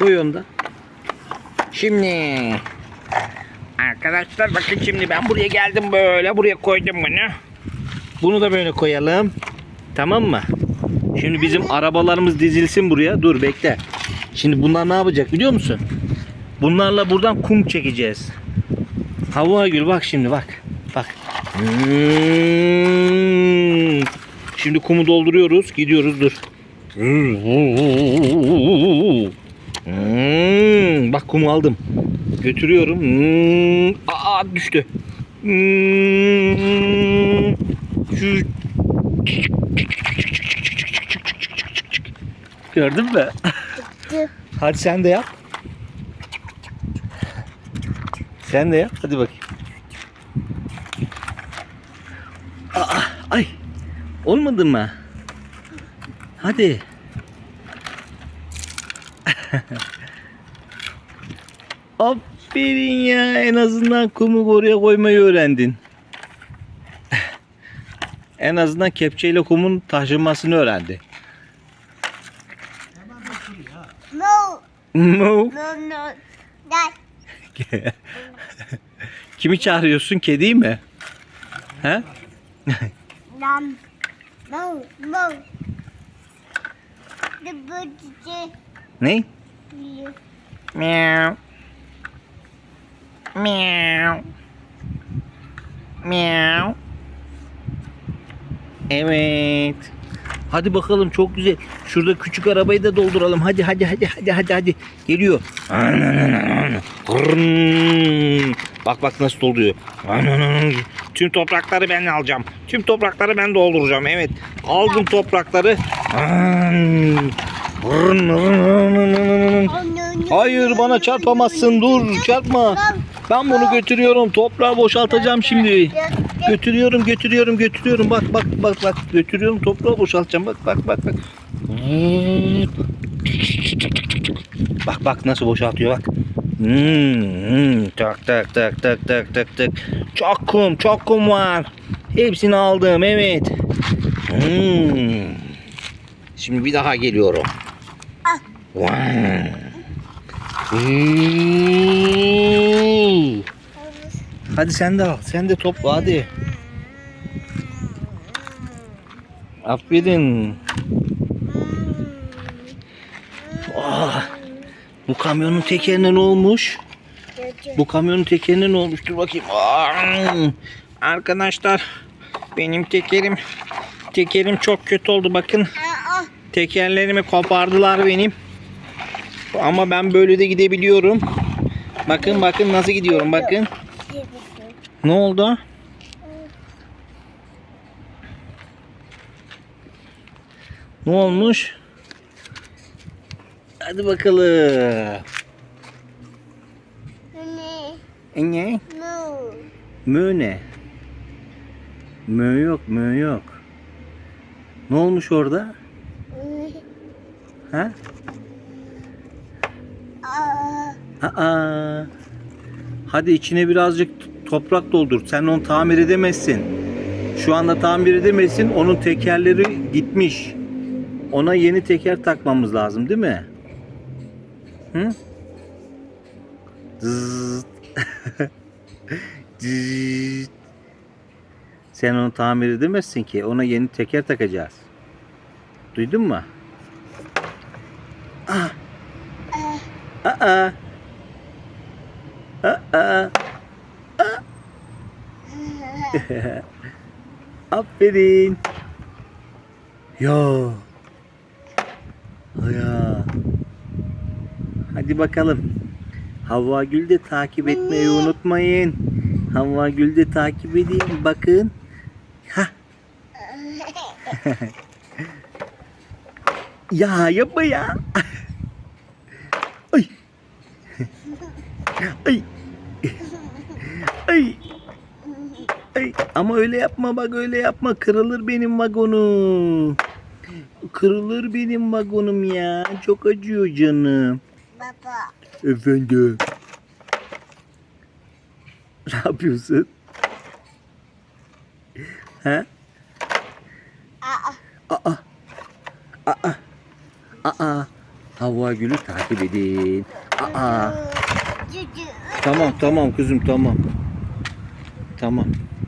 Koy onu da. Şimdi arkadaşlar bakın şimdi ben buraya geldim böyle buraya koydum bunu. Bunu da böyle koyalım. Tamam mı? Şimdi bizim arabalarımız dizilsin buraya. Dur bekle. Şimdi bunlar ne yapacak biliyor musun? Bunlarla buradan kum çekeceğiz. Hava gül bak şimdi bak. Bak. Hmm. Şimdi kumu dolduruyoruz. Gidiyoruz dur. Hmm. Bak kumu aldım. Götürüyorum. Hmm. Aa düştü. Hmm. Gördün mü? Hadi sen de yap. Sen de yap. Hadi bakayım. Aa, ay. Olmadı mı? Hadi. Aferin ya. En azından kumu oraya koymayı öğrendin. En azından kepçeyle kumun taşınmasını öğrendi. No, No. no, no. Kimi çağırıyorsun? Kediyi mi? He? Um, no, no. Ne? Meow. Meow. Meow. Evet. Hadi bakalım çok güzel. Şurada küçük arabayı da dolduralım. Hadi hadi hadi hadi hadi hadi. Geliyor. Bak bak nasıl doluyor. Tüm toprakları ben alacağım. Tüm toprakları ben dolduracağım. Evet. Aldım toprakları. Hayır bana çarpamazsın dur çarpma. Ben bunu götürüyorum toprağı boşaltacağım şimdi. Götürüyorum götürüyorum götürüyorum bak bak bak bak götürüyorum toprağı boşaltacağım bak bak bak bak. Bak bak nasıl boşaltıyor bak. Hmm, hmm, tak tak tak tak tak tak tak. Çok kum çok kum var. Hepsini aldım evet. Hmm. Şimdi bir daha geliyorum. Hadi sen de al. Sen de topla hadi. Aferin. Ah, bu kamyonun tekerine ne olmuş? Bu kamyonun tekerine ne olmuş? Dur bakayım. Ah, arkadaşlar benim tekerim tekerim çok kötü oldu bakın. Tekerlerimi kopardılar benim. Ama ben böyle de gidebiliyorum. Bakın bakın nasıl gidiyorum bakın. Ne oldu? Ne olmuş? Hadi bakalım. Ne? Ne? Mö ne? Mö yok, mö yok. Ne olmuş orada? Ha? Aa. Hadi içine birazcık toprak doldur. Sen onu tamir edemezsin. Şu anda tamir edemezsin. Onun tekerleri gitmiş. Ona yeni teker takmamız lazım değil mi? Hı? Sen onu tamir edemezsin ki. Ona yeni teker takacağız. Duydun mu? Ah. Aa. Aa. Aferin. Ya. Ya. Hadi bakalım. Havva Gül de takip etmeyi unutmayın. Havva Gül de takip edin. Bakın. Ha. ya yapma ya. Ay. Ay. Ay. Ay. Ama öyle yapma bak öyle yapma. Kırılır benim vagonum. Kırılır benim vagonum ya. Çok acıyor canım. Baba. Efendim. Ne yapıyorsun? Ha? Uh. Aa. Aa. Aa. Havva Gül'ü takip edin. Aa. Tamam tamam kızım tamam. Tamam.